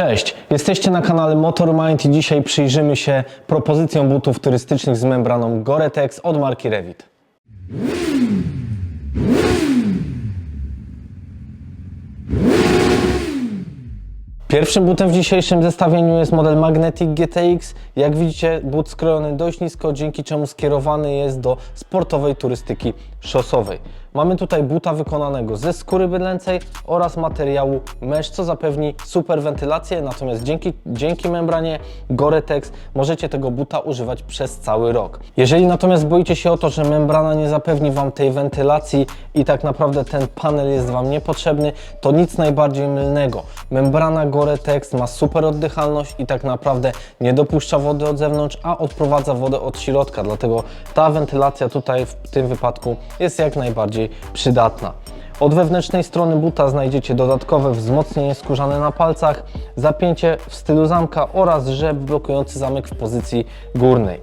Cześć, jesteście na kanale MotorMind i dzisiaj przyjrzymy się propozycjom butów turystycznych z membraną Gore-Tex od marki Revit. Pierwszym butem w dzisiejszym zestawieniu jest model Magnetic GTX. Jak widzicie, but skrojony dość nisko, dzięki czemu skierowany jest do sportowej turystyki szosowej. Mamy tutaj buta wykonanego ze skóry bydlęcej oraz materiału mesh, co zapewni super wentylację, natomiast dzięki, dzięki membranie Gore-Tex możecie tego buta używać przez cały rok. Jeżeli natomiast boicie się o to, że membrana nie zapewni Wam tej wentylacji i tak naprawdę ten panel jest Wam niepotrzebny, to nic najbardziej mylnego. Membrana Gore-Tex ma super oddychalność i tak naprawdę nie dopuszcza wody od zewnątrz, a odprowadza wodę od środka, dlatego ta wentylacja tutaj w tym wypadku jest jak najbardziej przydatna. Od wewnętrznej strony buta znajdziecie dodatkowe wzmocnienie skórzane na palcach, zapięcie w stylu zamka oraz rzep blokujący zamek w pozycji górnej.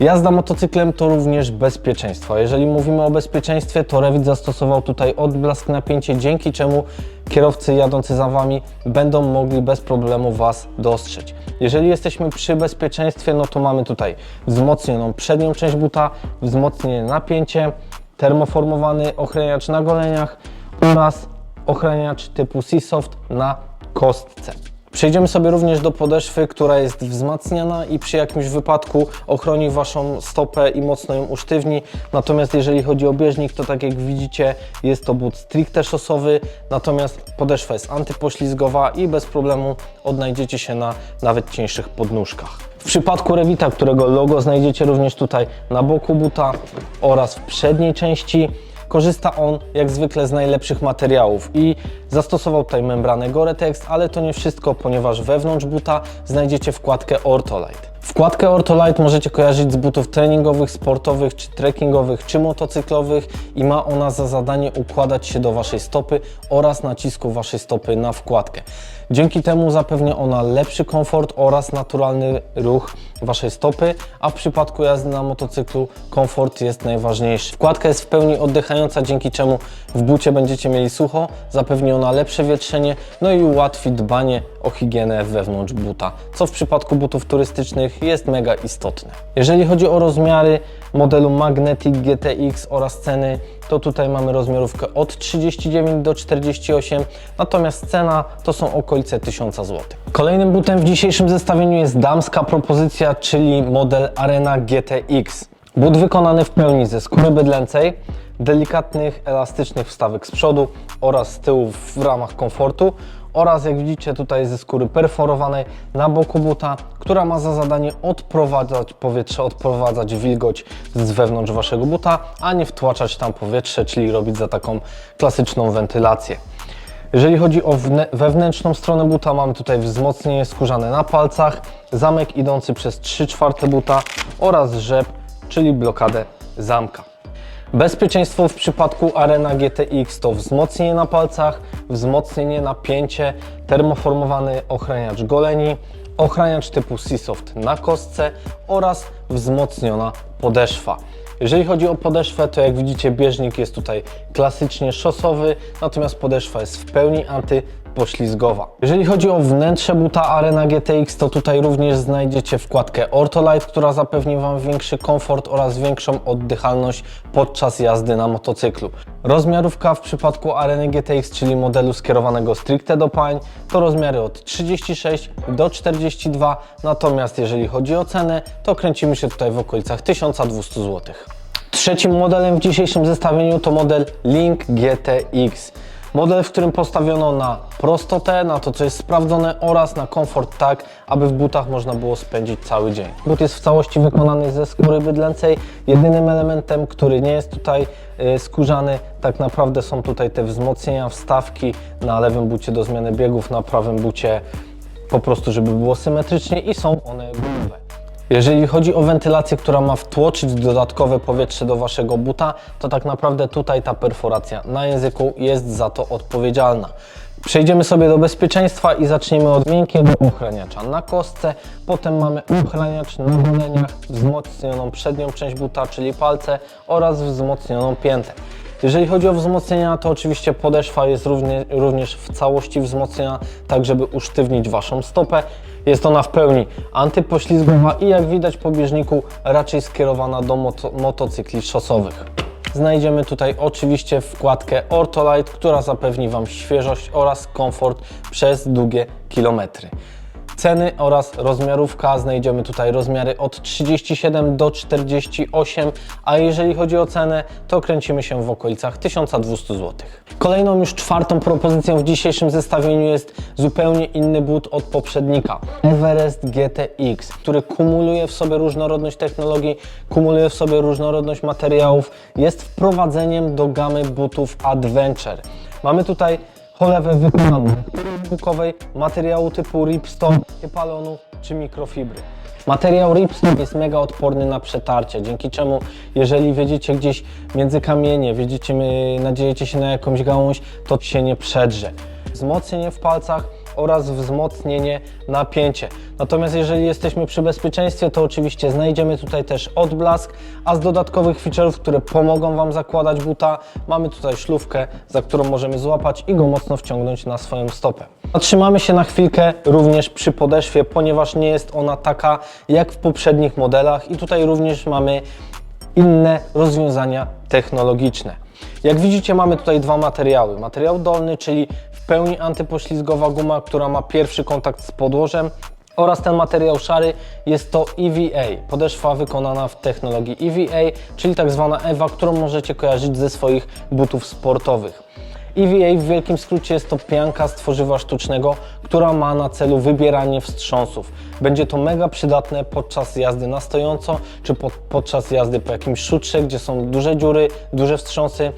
Jazda motocyklem to również bezpieczeństwo. Jeżeli mówimy o bezpieczeństwie, to Revit zastosował tutaj odblask napięcie, dzięki czemu kierowcy jadący za Wami będą mogli bez problemu Was dostrzec. Jeżeli jesteśmy przy bezpieczeństwie, no to mamy tutaj wzmocnioną przednią część buta, wzmocnienie napięcie, termoformowany ochraniacz na goleniach oraz ochraniacz typu Seasoft na kostce. Przejdziemy sobie również do podeszwy, która jest wzmacniana i przy jakimś wypadku ochroni Waszą stopę i mocno ją usztywni. Natomiast jeżeli chodzi o bieżnik, to tak jak widzicie jest to but stricte szosowy, natomiast podeszwa jest antypoślizgowa i bez problemu odnajdziecie się na nawet cieńszych podnóżkach. W przypadku Revita, którego logo znajdziecie również tutaj na boku buta oraz w przedniej części, Korzysta on jak zwykle z najlepszych materiałów i zastosował tutaj membranę Gore-Tex, ale to nie wszystko, ponieważ wewnątrz buta znajdziecie wkładkę Ortolite. Wkładkę Ortolite możecie kojarzyć z butów treningowych, sportowych, czy trekkingowych, czy motocyklowych i ma ona za zadanie układać się do Waszej stopy oraz nacisku Waszej stopy na wkładkę. Dzięki temu zapewnia ona lepszy komfort oraz naturalny ruch Waszej stopy, a w przypadku jazdy na motocyklu komfort jest najważniejszy. Wkładka jest w pełni oddychająca, dzięki czemu w bucie będziecie mieli sucho, zapewni ona lepsze wietrzenie, no i ułatwi dbanie o higienę wewnątrz buta, co w przypadku butów turystycznych jest mega istotne. Jeżeli chodzi o rozmiary modelu Magnetic GTX oraz ceny, to tutaj mamy rozmiarówkę od 39 do 48, natomiast cena to są okolice 1000 zł. Kolejnym butem w dzisiejszym zestawieniu jest damska propozycja, czyli model Arena GTX. But wykonany w pełni ze skóry bydlęcej, delikatnych, elastycznych wstawek z przodu oraz z tyłu w ramach komfortu oraz jak widzicie tutaj ze skóry perforowanej na boku buta, która ma za zadanie odprowadzać powietrze, odprowadzać wilgoć z wewnątrz waszego buta, a nie wtłaczać tam powietrze, czyli robić za taką klasyczną wentylację. Jeżeli chodzi o wewnętrzną stronę buta, mamy tutaj wzmocnienie skórzane na palcach, zamek idący przez 3 czwarte buta oraz rzep, czyli blokadę zamka. Bezpieczeństwo w przypadku Arena GTX to wzmocnienie na palcach, wzmocnienie napięcie, termoformowany ochraniacz goleni, ochraniacz typu Seasoft na kostce oraz wzmocniona podeszwa. Jeżeli chodzi o podeszwę, to jak widzicie bieżnik jest tutaj klasycznie szosowy, natomiast podeszwa jest w pełni antypoślizgowa. Jeżeli chodzi o wnętrze buta Arena GTX, to tutaj również znajdziecie wkładkę Ortolite, która zapewni Wam większy komfort oraz większą oddychalność podczas jazdy na motocyklu. Rozmiarówka w przypadku Areny GTX, czyli modelu skierowanego stricte do pań, to rozmiary od 36 do 42, natomiast jeżeli chodzi o cenę, to kręcimy się tutaj w okolicach 1200 zł. Trzecim modelem w dzisiejszym zestawieniu to model Link GTX. Model, w którym postawiono na prostotę, na to co jest sprawdzone oraz na komfort tak, aby w butach można było spędzić cały dzień. But jest w całości wykonany ze skóry bydlęcej. Jedynym elementem, który nie jest tutaj y, skórzany, tak naprawdę są tutaj te wzmocnienia, wstawki na lewym bucie do zmiany biegów, na prawym bucie po prostu, żeby było symetrycznie i są one gumowe. Jeżeli chodzi o wentylację, która ma wtłoczyć dodatkowe powietrze do Waszego buta, to tak naprawdę tutaj ta perforacja na języku jest za to odpowiedzialna. Przejdziemy sobie do bezpieczeństwa i zaczniemy od miękkiego ochraniacza na kostce, potem mamy ochraniacz na goleniach, wzmocnioną przednią część buta, czyli palce oraz wzmocnioną piętę. Jeżeli chodzi o wzmocnienia, to oczywiście podeszwa jest równie, również w całości wzmocniona, tak żeby usztywnić Waszą stopę. Jest ona w pełni antypoślizgowa i jak widać po bieżniku raczej skierowana do moto motocykli szosowych. Znajdziemy tutaj oczywiście wkładkę Ortolite, która zapewni Wam świeżość oraz komfort przez długie kilometry. Ceny oraz rozmiarówka znajdziemy tutaj rozmiary od 37 do 48, a jeżeli chodzi o cenę, to kręcimy się w okolicach 1200 zł. Kolejną już czwartą propozycją w dzisiejszym zestawieniu jest zupełnie inny but od poprzednika. Everest GTX, który kumuluje w sobie różnorodność technologii, kumuluje w sobie różnorodność materiałów, jest wprowadzeniem do gamy butów Adventure. Mamy tutaj cholewę wykonaną bukowej materiału typu ripstone, epalonu czy mikrofibry. Materiał ripstone jest mega odporny na przetarcie, dzięki czemu jeżeli wjedziecie gdzieś między kamienie, wjedziecie, nadziejecie się na jakąś gałąź, to się nie przedrze. Wzmocnienie w palcach oraz wzmocnienie napięcie. Natomiast jeżeli jesteśmy przy bezpieczeństwie, to oczywiście znajdziemy tutaj też odblask, a z dodatkowych feature'ów, które pomogą Wam zakładać buta, mamy tutaj szlufkę, za którą możemy złapać i go mocno wciągnąć na swoją stopę. Zatrzymamy się na chwilkę również przy podeszwie, ponieważ nie jest ona taka jak w poprzednich modelach i tutaj również mamy inne rozwiązania technologiczne. Jak widzicie mamy tutaj dwa materiały. Materiał dolny, czyli pełni antypoślizgowa guma, która ma pierwszy kontakt z podłożem oraz ten materiał szary jest to EVA, podeszwa wykonana w technologii EVA, czyli tak zwana EVA, którą możecie kojarzyć ze swoich butów sportowych. EVA w wielkim skrócie jest to pianka z tworzywa sztucznego, która ma na celu wybieranie wstrząsów. Będzie to mega przydatne podczas jazdy na stojąco, czy pod, podczas jazdy po jakimś szutrze, gdzie są duże dziury, duże wstrząsy.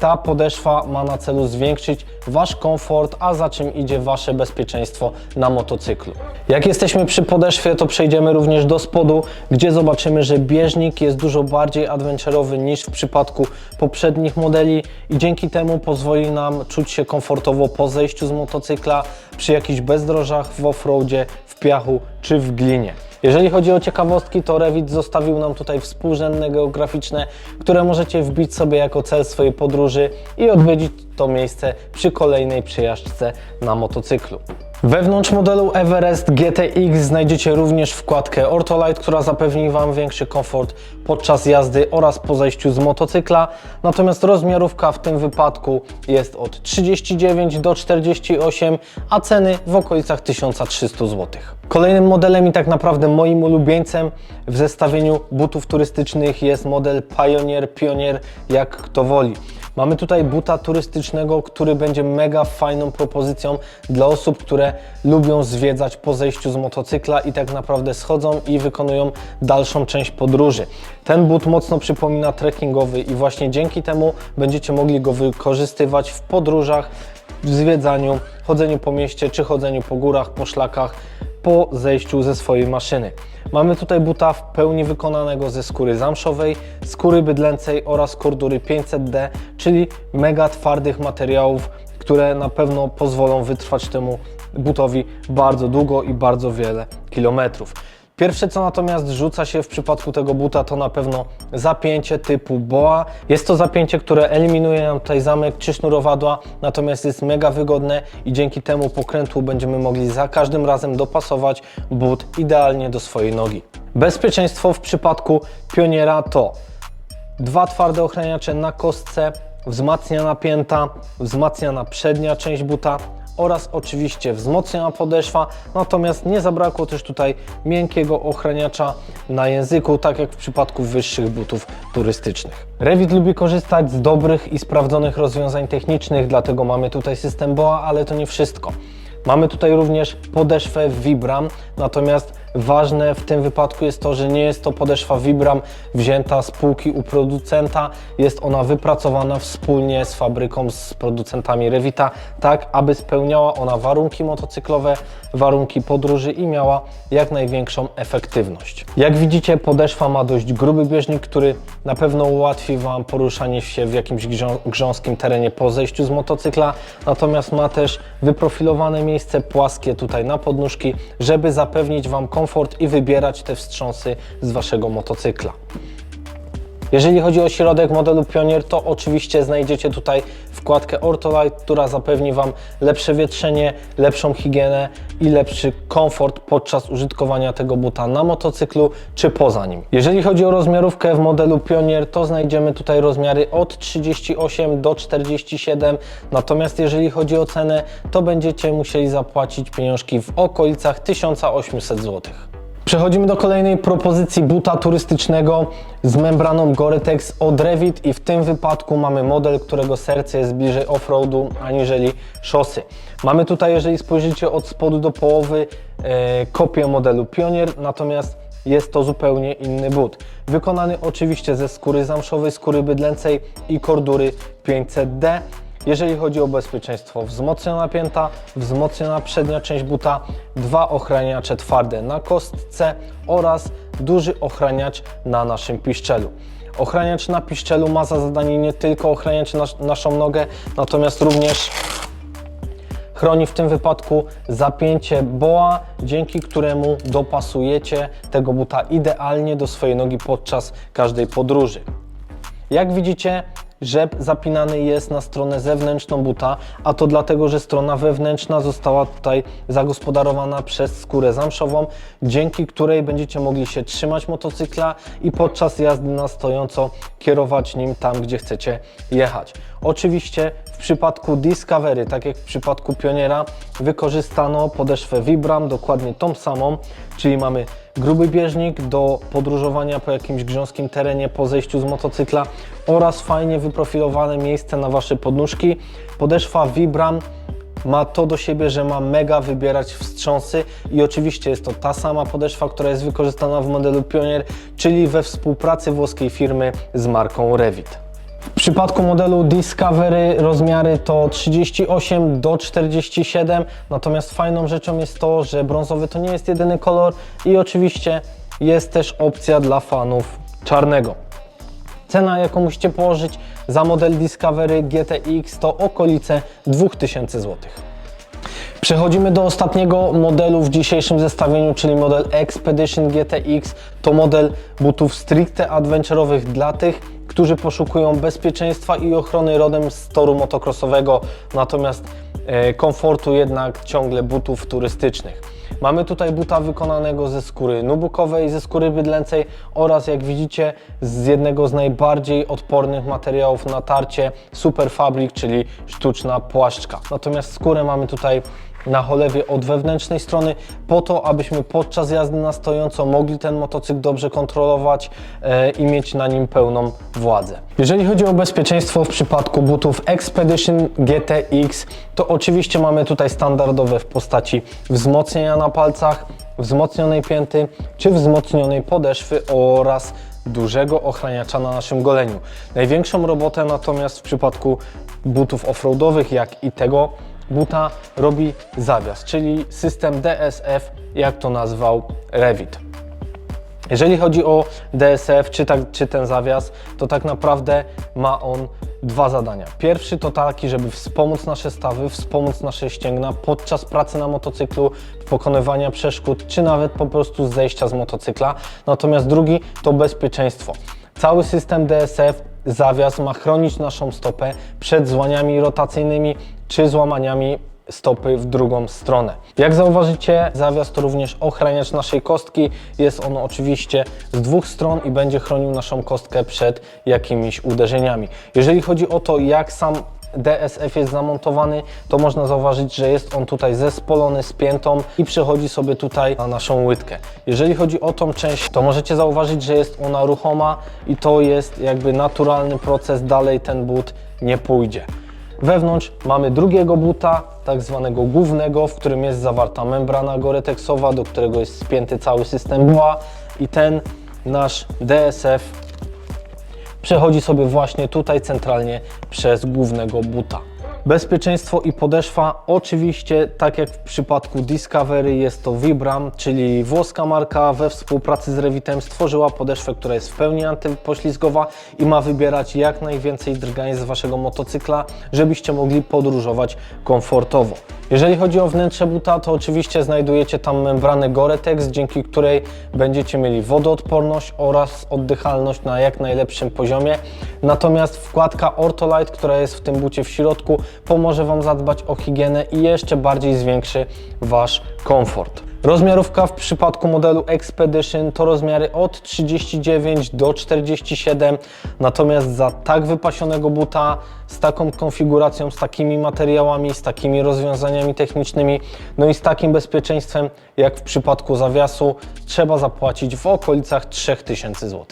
Ta podeszwa ma na celu zwiększyć Wasz komfort, a za czym idzie Wasze bezpieczeństwo na motocyklu. Jak jesteśmy przy podeszwie, to przejdziemy również do spodu, gdzie zobaczymy, że bieżnik jest dużo bardziej adventurowy niż w przypadku poprzednich modeli i dzięki temu pozwoli nam czuć się komfortowo po zejściu z motocykla przy jakichś bezdrożach w offroadzie, w piachu czy w glinie. Jeżeli chodzi o ciekawostki, to Revit zostawił nam tutaj współrzędne geograficzne, które możecie wbić sobie jako cel swojej podróży i odwiedzić to miejsce przy kolejnej przejażdżce na motocyklu. Wewnątrz modelu Everest GTX znajdziecie również wkładkę Ortolite, która zapewni Wam większy komfort podczas jazdy oraz po zejściu z motocykla. Natomiast rozmiarówka w tym wypadku jest od 39 do 48, a ceny w okolicach 1300 zł. Kolejnym modelem i tak naprawdę moim ulubieńcem w zestawieniu butów turystycznych jest model Pioneer, Pionier, jak kto woli. Mamy tutaj buta turystycznego, który będzie mega fajną propozycją dla osób, które lubią zwiedzać po zejściu z motocykla i tak naprawdę schodzą i wykonują dalszą część podróży. Ten but mocno przypomina trekkingowy i właśnie dzięki temu będziecie mogli go wykorzystywać w podróżach, w zwiedzaniu, chodzeniu po mieście czy chodzeniu po górach, po szlakach, po zejściu ze swojej maszyny. Mamy tutaj buta w pełni wykonanego ze skóry zamszowej, skóry bydlęcej oraz kordury 500D, czyli mega twardych materiałów, które na pewno pozwolą wytrwać temu butowi bardzo długo i bardzo wiele kilometrów. Pierwsze co natomiast rzuca się w przypadku tego buta to na pewno zapięcie typu BOA. Jest to zapięcie, które eliminuje nam tutaj zamek czy sznurowadła, natomiast jest mega wygodne i dzięki temu pokrętłu będziemy mogli za każdym razem dopasować but idealnie do swojej nogi. Bezpieczeństwo w przypadku Pioniera to dwa twarde ochraniacze na kostce, wzmacniana pięta, wzmacniana przednia część buta, oraz oczywiście wzmocniona podeszwa, natomiast nie zabrakło też tutaj miękkiego ochraniacza na języku, tak jak w przypadku wyższych butów turystycznych. Revit lubi korzystać z dobrych i sprawdzonych rozwiązań technicznych, dlatego mamy tutaj system BOA, ale to nie wszystko. Mamy tutaj również podeszwę Vibram, natomiast ważne w tym wypadku jest to, że nie jest to podeszwa Vibram wzięta z półki u producenta, jest ona wypracowana wspólnie z fabryką, z producentami Revita, tak aby spełniała ona warunki motocyklowe, warunki podróży i miała jak największą efektywność. Jak widzicie podeszwa ma dość gruby bieżnik, który na pewno ułatwi Wam poruszanie się w jakimś grząs grząskim terenie po zejściu z motocykla, natomiast ma też wyprofilowane miejsce płaskie tutaj na podnóżki, żeby zapewnić Wam komfort i wybierać te wstrząsy z Waszego motocykla. Jeżeli chodzi o środek modelu Pionier, to oczywiście znajdziecie tutaj wkładkę Ortolite, która zapewni Wam lepsze wietrzenie, lepszą higienę i lepszy komfort podczas użytkowania tego buta na motocyklu czy poza nim. Jeżeli chodzi o rozmiarówkę w modelu Pionier, to znajdziemy tutaj rozmiary od 38 do 47, natomiast jeżeli chodzi o cenę, to będziecie musieli zapłacić pieniążki w okolicach 1800 zł. Przechodzimy do kolejnej propozycji buta turystycznego z membraną Gore-Tex od Revit i w tym wypadku mamy model, którego serce jest bliżej offroadu aniżeli szosy. Mamy tutaj, jeżeli spojrzycie od spodu do połowy, e, kopię modelu Pionier, natomiast jest to zupełnie inny but. Wykonany oczywiście ze skóry zamszowej, skóry bydlęcej i kordury 500D. Jeżeli chodzi o bezpieczeństwo, wzmocniona pięta, wzmocniona przednia część buta, dwa ochraniacze twarde na kostce oraz duży ochraniacz na naszym piszczelu. Ochraniacz na piszczelu ma za zadanie nie tylko ochraniać nas, naszą nogę, natomiast również chroni w tym wypadku zapięcie boa, dzięki któremu dopasujecie tego buta idealnie do swojej nogi podczas każdej podróży. Jak widzicie, rzep zapinany jest na stronę zewnętrzną buta, a to dlatego, że strona wewnętrzna została tutaj zagospodarowana przez skórę zamszową, dzięki której będziecie mogli się trzymać motocykla i podczas jazdy na stojąco kierować nim tam, gdzie chcecie jechać. Oczywiście przypadku Discovery, tak jak w przypadku Pioniera, wykorzystano podeszwę Vibram, dokładnie tą samą, czyli mamy gruby bieżnik do podróżowania po jakimś grząskim terenie po zejściu z motocykla oraz fajnie wyprofilowane miejsce na Wasze podnóżki. Podeszwa Vibram ma to do siebie, że ma mega wybierać wstrząsy i oczywiście jest to ta sama podeszwa, która jest wykorzystana w modelu Pionier, czyli we współpracy włoskiej firmy z marką Revit. Przypadku modelu Discovery rozmiary to 38 do 47, natomiast fajną rzeczą jest to, że brązowy to nie jest jedyny kolor i oczywiście jest też opcja dla fanów czarnego. Cena, jaką musicie położyć za model Discovery GTX to okolice 2000 zł. Przechodzimy do ostatniego modelu w dzisiejszym zestawieniu, czyli model Expedition GTX. To model butów stricte adventurowych dla tych, którzy poszukują bezpieczeństwa i ochrony rodem z toru motocrossowego, natomiast e, komfortu jednak ciągle butów turystycznych. Mamy tutaj buta wykonanego ze skóry nubukowej, ze skóry bydlęcej oraz jak widzicie z jednego z najbardziej odpornych materiałów na tarcie Super Fabric, czyli sztuczna płaszczka. Natomiast skórę mamy tutaj na cholewie od wewnętrznej strony po to, abyśmy podczas jazdy na stojąco mogli ten motocykl dobrze kontrolować e, i mieć na nim pełną władzę. Jeżeli chodzi o bezpieczeństwo w przypadku butów Expedition GTX, to oczywiście mamy tutaj standardowe w postaci wzmocnienia na palcach, wzmocnionej pięty czy wzmocnionej podeszwy oraz dużego ochraniacza na naszym goleniu. Największą robotę natomiast w przypadku butów offroadowych, jak i tego buta robi zawias, czyli system DSF, jak to nazwał Revit. Jeżeli chodzi o DSF, czy, tak, czy ten zawias, to tak naprawdę ma on dwa zadania. Pierwszy to taki, żeby wspomóc nasze stawy, wspomóc nasze ścięgna podczas pracy na motocyklu, pokonywania przeszkód, czy nawet po prostu zejścia z motocykla. Natomiast drugi to bezpieczeństwo. Cały system DSF, zawias ma chronić naszą stopę przed złaniami rotacyjnymi czy złamaniami stopy w drugą stronę. Jak zauważycie, zawias to również ochraniacz naszej kostki. Jest on oczywiście z dwóch stron i będzie chronił naszą kostkę przed jakimiś uderzeniami. Jeżeli chodzi o to, jak sam DSF jest zamontowany, to można zauważyć, że jest on tutaj zespolony, spiętą i przechodzi sobie tutaj na naszą łydkę. Jeżeli chodzi o tą część, to możecie zauważyć, że jest ona ruchoma i to jest jakby naturalny proces, dalej ten but nie pójdzie. Wewnątrz mamy drugiego buta, tak zwanego głównego, w którym jest zawarta membrana goretexowa, do którego jest spięty cały system BUA i ten nasz DSF przechodzi sobie właśnie tutaj centralnie przez głównego buta. Bezpieczeństwo i podeszwa, oczywiście, tak jak w przypadku Discovery, jest to Vibram, czyli włoska marka we współpracy z Revitem stworzyła podeszwę, która jest w pełni antypoślizgowa i ma wybierać jak najwięcej drgań z Waszego motocykla, żebyście mogli podróżować komfortowo. Jeżeli chodzi o wnętrze buta, to oczywiście znajdujecie tam membranę Gore-Tex, dzięki której będziecie mieli wodoodporność oraz oddychalność na jak najlepszym poziomie. Natomiast wkładka Ortolite, która jest w tym bucie w środku, pomoże Wam zadbać o higienę i jeszcze bardziej zwiększy Wasz komfort. Rozmiarówka w przypadku modelu Expedition to rozmiary od 39 do 47, natomiast za tak wypasionego buta, z taką konfiguracją, z takimi materiałami, z takimi rozwiązaniami technicznymi, no i z takim bezpieczeństwem jak w przypadku zawiasu, trzeba zapłacić w okolicach 3000 zł.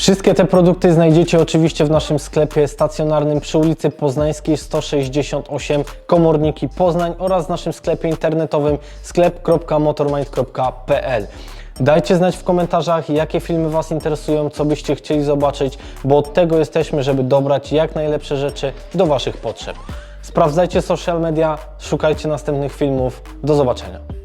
Wszystkie te produkty znajdziecie oczywiście w naszym sklepie stacjonarnym przy ulicy Poznańskiej 168 Komorniki Poznań oraz w naszym sklepie internetowym sklep.motormind.pl. Dajcie znać w komentarzach, jakie filmy Was interesują, co byście chcieli zobaczyć, bo od tego jesteśmy, żeby dobrać jak najlepsze rzeczy do Waszych potrzeb. Sprawdzajcie social media, szukajcie następnych filmów. Do zobaczenia.